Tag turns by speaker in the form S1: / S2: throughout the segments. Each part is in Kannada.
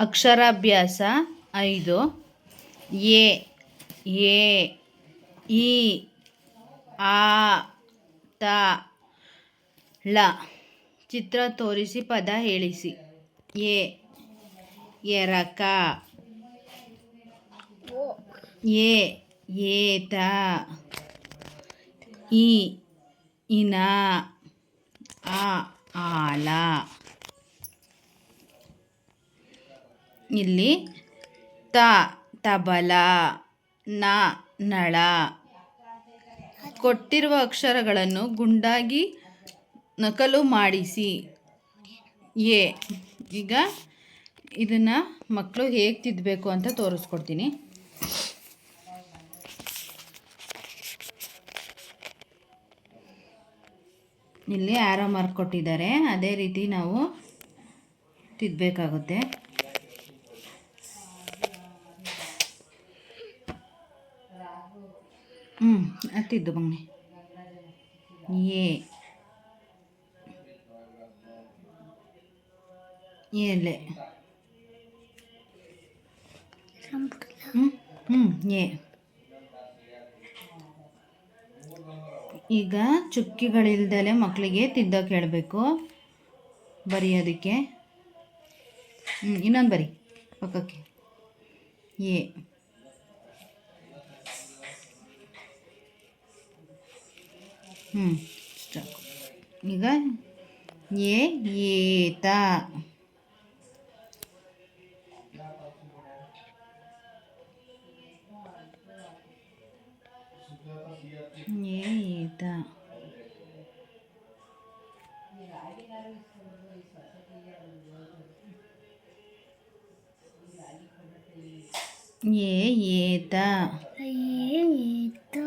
S1: ಅಕ್ಷರಾಭ್ಯಾಸ ಐದು. ಎ ಎ, ಇ, ಆ, ತ, ಳ. ಚಿತ್ರ ತೋರಿಸಿ, ಪದ ಹೇಳಿಸಿ. ಎ, ಎರಕ. ಎ, ಏತ. ಇ, ಇನ. ಆ ಆಲ. ಇಲ್ಲಿ ತ, ತಬಲ, ನ, ನಳ ಕೊಟ್ಟಿರುವ ಅಕ್ಷರಗಳನ್ನು ಗುಂಡಾಗಿ ನಕಲು ಮಾಡಿಸಿ. ಎ. ಈಗ ಇದನ್ನು ಮಕ್ಕಳು ಹೇಗೆ ತಿದ್ದಬೇಕು ಅಂತ ತೋರಿಸ್ಕೊಡ್ತೀನಿ. ಇಲ್ಲಿ ಆರೋ ಮಾರ್ಕ್ ಕೊಟ್ಟಿದ್ದಾರೆ. ಅದೇ ರೀತಿ ನಾವು ತಿದ್ದಬೇಕಾಗುತ್ತೆ ಹ್ಞೂ ಅತ್ತಿದ್ದು ಮೊನ್ನೆ ಎ ಎಲೆ ಹ್ಞೂ ಈಗ ಚುಕ್ಕಿಗಳಿಲ್ದಲೆ ಮಕ್ಕಳಿಗೆ ತಿದ್ದೋಕೆ ಹೇಳಬೇಕು ಬರೆಯೋದಕ್ಕೆ ಹ್ಞೂ ಇನ್ನೊಂದು ಬರಿ. ಪಕ್ಕಕ್ಕೆ. ಎ ಹ್ಞೂ ಸಾಕು ಈಗ ಎ ಏತ ಎ ಏತ ಎ ಏತ
S2: ಏತು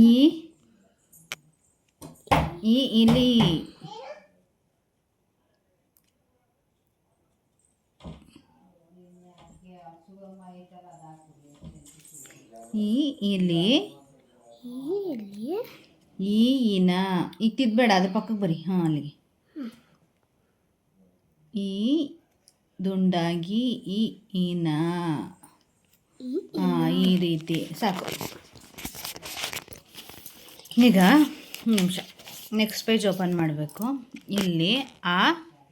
S1: ಈ ಈ ಇಲಿ ಈ ಇಲಿ ಈ ಈಗ ತಿದ್ಬೇಡ ಅದ್ರ ಪಕ್ಕಕ್ಕೆ ಬರಿ ಹಾಂ, ಅಲ್ಲಿಗೆ. ಈ ದುಂಡಾಗಿ ಈ ಇನ. ಈ ರೀತಿ. ಸಾಕು. ಈಗ ನಿಮಿಷ. ನೆಕ್ಸ್ಟ್ ಪೇಜ್ ಓಪನ್ ಮಾಡಬೇಕು. ಇಲ್ಲಿ ಆ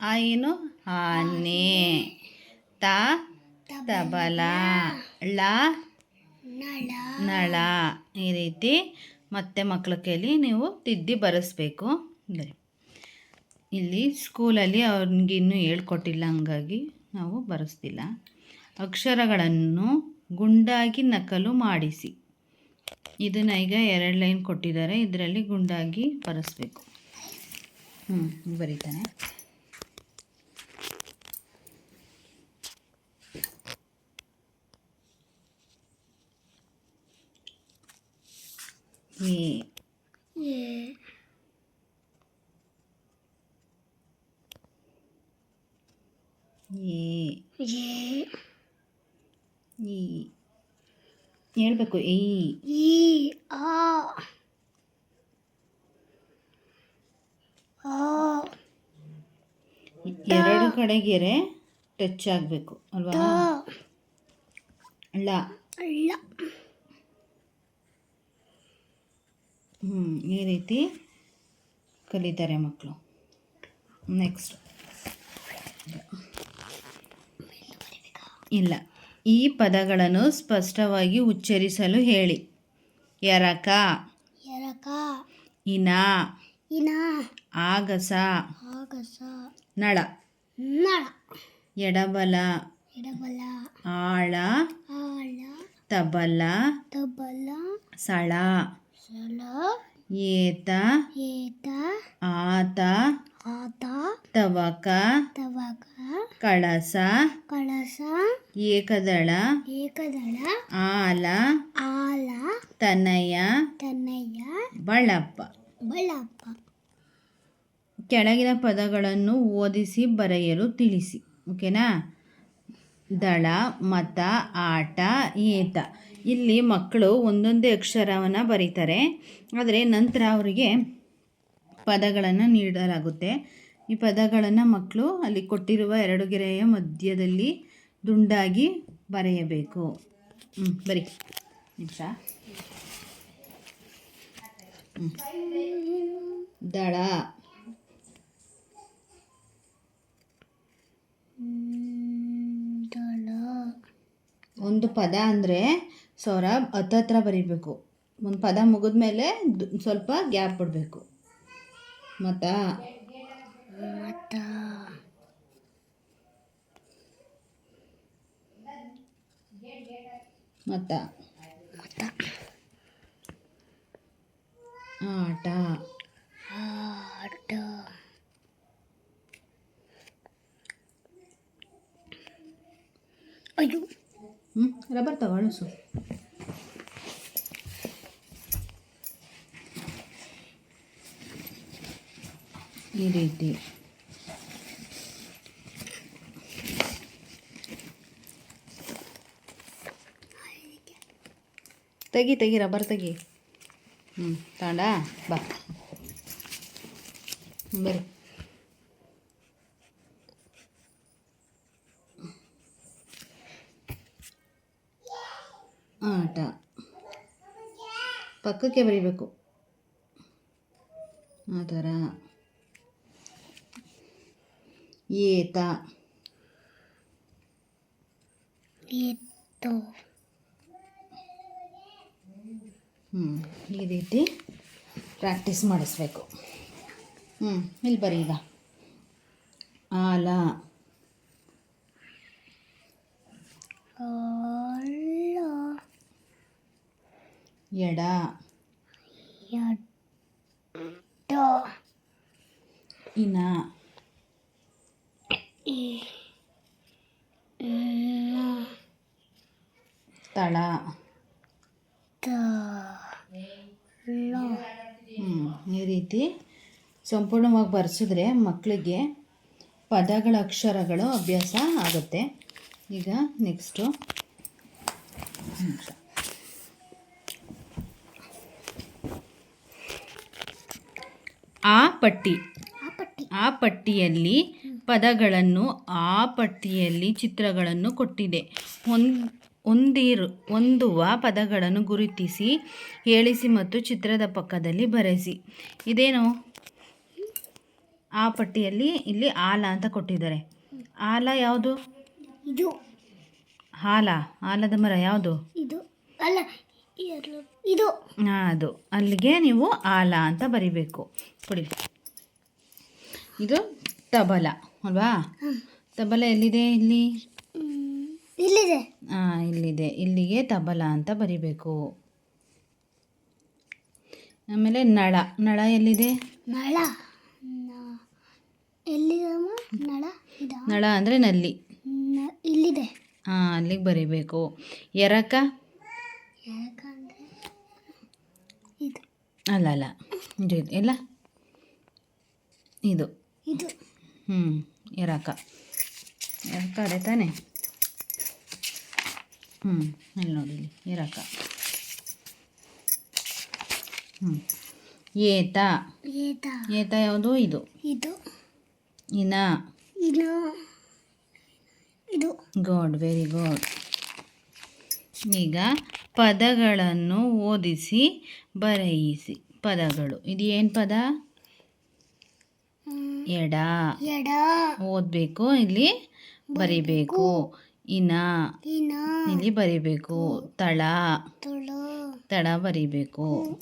S1: ಆ ಏನು? ಆನೆ ತ, ತಬಲ, ಳ,
S2: ನಳ
S1: ಈ ರೀತಿ ಮತ್ತೆ ಮಕ್ಕಳ ಕೈಲಿ ನೀವು ತಿದ್ದಿ ಬರೆಸ್ಬೇಕು. ಬರಿ. ಇಲ್ಲಿ ಸ್ಕೂಲಲ್ಲಿ ಅವ್ರಿಗೆ ಇನ್ನೂ ಹೇಳ್ಕೊಟ್ಟಿಲ್ಲ, ಹಂಗಾಗಿ ನಾವು ಬರೆಸ್ತಿಲ್ಲ. ಅಕ್ಷರಗಳನ್ನು ಗುಂಡಾಗಿ ನಕಲು ಮಾಡಿಸಿ. ಇದನ್ನು ಈಗ ಎರಡು ಲೈನ್ ಕೊಟ್ಟಿದ್ದಾರೆ. ಇದರಲ್ಲಿ ಗುಂಡಾಗಿ ಬರೆಸ್ಬೇಕು ಹ್ಞೂ ಬರೀತಾನೆ. ಎ
S2: ಏ
S1: ಎ
S2: ಏ
S1: ಈ ಹೇಳ್ಬೇಕು ಈ
S2: ಈ ಆ
S1: ಎರಡು ಕಡೆಗೆರೆ ಟಚ್ ಆಗಬೇಕು ಅಲ್ವಾ?
S2: ಅಲ್ಲ?
S1: ಳ ಹ್ಞೂ ಈ ರೀತಿ ಕಲಿತಾರೆ ಮಕ್ಕಳು. ನೆಕ್ಸ್ಟ್. ಇಲ್ಲ. ಈ ಪದಗಳನ್ನು ಸ್ಪಷ್ಟವಾಗಿ ಉಚ್ಚರಿಸಲು ಹೇಳಿ. ಎರಕ.
S2: ಎರಕ.
S1: ಇನ.
S2: ಇನ.
S1: ಆಗಸ.
S2: ಆಗಸ.
S1: ನಳ.
S2: ನಳ.
S1: ಎಡಬಲ.
S2: ಎಡಬಲ.
S1: ಆಳ.
S2: ಆಳ.
S1: ತಬಲ.
S2: ತಬಲ.
S1: ಸಳ.
S2: ಸಳ.
S1: ಏತ.
S2: ಏತ.
S1: ಆತ.
S2: ಆತ.
S1: ತವಕ.
S2: ತವಕ.
S1: ಕಳಸ
S2: ಕಳಸ
S1: ಏಕದಳ
S2: ಏಕದಳ
S1: ಆಲ
S2: ಆಲ
S1: ತನಯ
S2: ತನಯ
S1: ಬಳಪ
S2: ಬಳಪ್ಪ.
S1: ಕೆಳಗಿನ ಪದಗಳನ್ನು ಓದಿಸಿ ಬರೆಯಲು ತಿಳಿಸಿ. ಓಕೆನಾ? ದಳ ಮತ ಆಟ ಏತ. ಇಲ್ಲಿ ಮಕ್ಕಳು ಒಂದೊಂದೇ ಅಕ್ಷರವನ್ನು ಬರೀತಾರೆ. ಆದರೆ ನಂತರ ಅವರಿಗೆ ಪದಗಳನ್ನು ನೀಡಲಾಗುತ್ತೆ. ಈ ಪದಗಳನ್ನು ಮಕ್ಕಳು ಅಲ್ಲಿ ಕೊಟ್ಟಿರುವ ಎರಡು ಗೆರೆಯ ಮಧ್ಯದಲ್ಲಿ ದುಂಡಾಗಿ ಬರೆಯಬೇಕು. ಹ್ಞೂ ಬರಿ. ನಿಮಿಷ. ದಳ. ಒಂದು ಪದ ಅಂದರೆ ಸೌರಭ್ ಹತ್ತತ್ರ ಬರಿಬೇಕು. ಒಂದು ಪದ ಮುಗಿದ್ಮೇಲೆ ಸ್ವಲ್ಪ ಗ್ಯಾಪ್ ಬಿಡಬೇಕು ಮತ್ತ
S2: ಮತ
S1: ಮತ್ತ ಆಟ
S2: ಆಟ ಅಯ್ಯೋ
S1: ಹ್ಞೂ ರಬ್ಬರ್ ತಗೊಳಿಸು ಈ ರೀತಿ. ತೆಗಿ ತೆಗಿ ರಬ್ಬರ್ ತೆಗಿ. ಹ್ಞೂ ತಗೊಂಡ? ಬಾ. ಬರ್ರಿ ಆಟ. ಪಕ್ಕಕ್ಕೆ ಬರೀಬೇಕು. ಆ ಥರ. ಏತ ಹ್ಞೂ ಈ ರೀತಿ ಪ್ರಾಕ್ಟೀಸ್ ಮಾಡಿಸ್ಬೇಕು. ಹ್ಞೂ ಇಲ್ಲಿ ಬರೀ ಈಗ. ಆಲ. ಎಡ. ಇನ. ತಳ ಈ ರೀತಿ ಸಂಪೂರ್ಣವಾಗಿ ಬರೆಸಿದ್ರೆ ಮಕ್ಕಳಿಗೆ ಪದಗಳ ಅಕ್ಷರಗಳು ಅಭ್ಯಾಸ ಆಗುತ್ತೆ. ಈಗ ನೆಕ್ಸ್ಟು ಆ ಪಟ್ಟಿ.
S2: ಆ
S1: ಪಟ್ಟಿಯಲ್ಲಿ ಪದಗಳನ್ನು ಆ ಪಟ್ಟಿಯಲ್ಲಿ ಚಿತ್ರಗಳನ್ನು ಕೊಟ್ಟಿದೆ. ಹೊಂದ್ ಹೊಂದಿರು ಹೊಂದುವ ಪದಗಳನ್ನು ಗುರುತಿಸಿ ಹೇಳಿಸಿ ಮತ್ತು ಚಿತ್ರದ ಪಕ್ಕದಲ್ಲಿ ಬರೆಸಿ. ಇದೇನು? ಆ ಪಟ್ಟಿಯಲ್ಲಿ ಇಲ್ಲಿ ಆಲ ಅಂತ ಕೊಟ್ಟಿದ್ದಾರೆ. ಆಲ ಯಾವುದು?
S2: ಇದು.
S1: ಹಾಲ ಆಲದ ಮರ ಯಾವುದು?
S2: ಇದು. ಅಲ್ಲ ಇದು.
S1: ಹಾಂ ಅದು. ಅಲ್ಲಿಗೆ ನೀವು ಆಲ ಅಂತ ಬರಿಬೇಕು. ಕೊಡಿ. ಇದು ತಬಲ. ಅಲ್ವಾ? ತಬಲ ಎಲ್ಲಿದೆ ಇಲ್ಲಿ?
S2: ಇಲ್ಲಿದೆ.
S1: ಹಾಂ ಇಲ್ಲಿದೆ. ಇಲ್ಲಿಗೆ ತಬಲ ಅಂತ ಬರಿಬೇಕು. ಆಮೇಲೆ ನಳ. ನಳ ಎಲ್ಲಿದೆ?
S2: ನಳ. ಎಲ್ಲಿದಮ್ಮ? ನಳ?
S1: ನಳ ಅಂದರೆ ನಲ್ಲಿ.
S2: ಇಲ್ಲಿದೆ.
S1: ಹಾಂ ಅಲ್ಲಿಗೆ ಬರಿಬೇಕು. ಎರಕ?
S2: ಇದು.
S1: ಅಲ್ಲ ಅಲ್ಲ. ಇದು ಇಲ್ಲ. ಇದು.
S2: ಇದು.
S1: ಹ್ಞೂ ಇರಾಕ. ಇರಾಕ ಅದೇ ತಾನೆ? ಹ್ಞೂ ಇಲ್ಲಿ ನೋಡಿ ಇಲ್ಲಿ ಇರಾಕ. ಹ್ಞೂ ಏತ.
S2: ಏತ.
S1: ಏತ ಯಾವುದು? ಇದು.
S2: ಇದು.
S1: ಇನ.
S2: ಇದು ಇದು.
S1: ಗಾಡ್ ವೆರಿ ಗುಡ್ ಈಗ ಪದಗಳನ್ನು ಓದಿಸಿ ಬರೆಯಿಸಿ. ಪದಗಳು. ಇದು ಏನು ಪದ? ಎಡ.
S2: ಎಡ.
S1: ಓದಬೇಕು ಇಲ್ಲಿ ಬರಿಬೇಕು. ಇನ.
S2: ಇನ.
S1: ಇಲ್ಲಿ ಬರಿಬೇಕು. ತಳ.
S2: ತುಳು.
S1: ಬರಿಬೇಕು.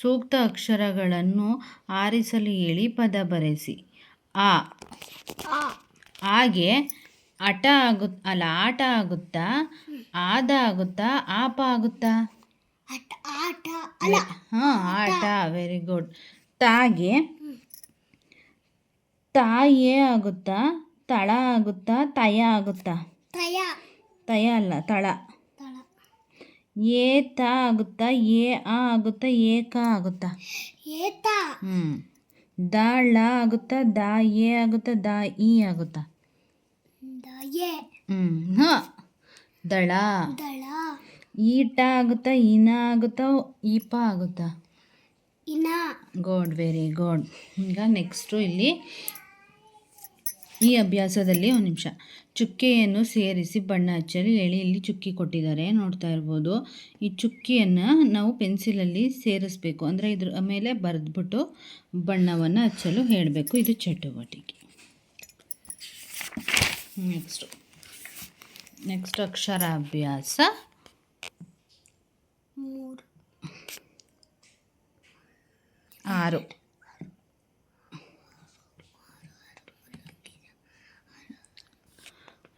S1: ಸೂಕ್ತ ಅಕ್ಷರಗಳನ್ನು ಆರಿಸಲು ಹೇಳಿ ಪದ ಬರೆಸಿ. ಆ. ಹಾಗೆ ಆಟ ಆಗು ಅಲ್ಲ ಆಟ ಆಗುತ್ತಾ? ಆದ ಆಗುತ್ತಾ? ಆಪ ಆಗುತ್ತಾ?
S2: ಆಟ
S1: ಹಾಂ ಆಟ ವೆರಿ ಗುಡ್ ತಾಗೆ ತಾಯೇ ಆಗುತ್ತಾ? ತಳ ಆಗುತ್ತಾ? ತಯ ಆಗುತ್ತಾ?
S2: ತಯ.
S1: ತಯ ಅಲ್ಲ ತಳ.
S2: ಏ
S1: ತ ಆಗುತ್ತಾ? ಏ ಆ ಆಗುತ್ತಾ? ಏಕ ಆಗುತ್ತಾ?
S2: ಏತ
S1: ಹ್ಞೂ ದಾಳ ಆಗುತ್ತಾ? ದ ಎ ಆಗುತ್ತಾ? ದ ಇ ಆಗುತ್ತಾ?
S2: ದಯೆ
S1: ಹ್ಞೂ ದಳ.
S2: ದಳ.
S1: ಈಟ ಆಗುತ್ತಾ? ಇನ ಆಗುತ್ತಾ? ಈಪ ಆಗುತ್ತಾ?
S2: ಇನ
S1: ಗೋಡ್ ವೆರಿ ಗೋಡ್. ಈಗ ನೆಕ್ಸ್ಟು ಇಲ್ಲಿ ಈ ಅಭ್ಯಾಸದಲ್ಲಿ ಒಂದು ನಿಮಿಷ. ಚುಕ್ಕೆಯನ್ನು ಸೇರಿಸಿ ಬಣ್ಣ ಹಚ್ಚಲು ಹೇಳಿ. ಇಲ್ಲಿ ಚುಕ್ಕಿ ಕೊಟ್ಟಿದ್ದಾರೆ. ನೋಡ್ತಾ ಇರ್ಬೋದು. ಈ ಚುಕ್ಕಿಯನ್ನು ನಾವು ಪೆನ್ಸಿಲಲ್ಲಿ ಸೇರಿಸ್ಬೇಕು. ಅಂದರೆ ಇದ್ರ ಮೇಲೆ ಬರೆದ್ಬಿಟ್ಟು ಬಣ್ಣವನ್ನು ಹಚ್ಚಲು ಹೇಳಬೇಕು. ಇದು ಚಟುವಟಿಕೆ. ನೆಕ್ಸ್ಟು. ನೆಕ್ಸ್ಟ್ ಅಕ್ಷರಾಭ್ಯಾಸ.
S2: ಮೂರು.
S1: ಆರು.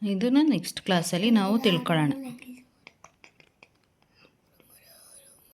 S1: ಇದನ್ನು ನೆಕ್ಸ್ಟ್ ಕ್ಲಾಸಲ್ಲಿ ನಾವು ತಿಳ್ಕೊಳ್ಳೋಣ.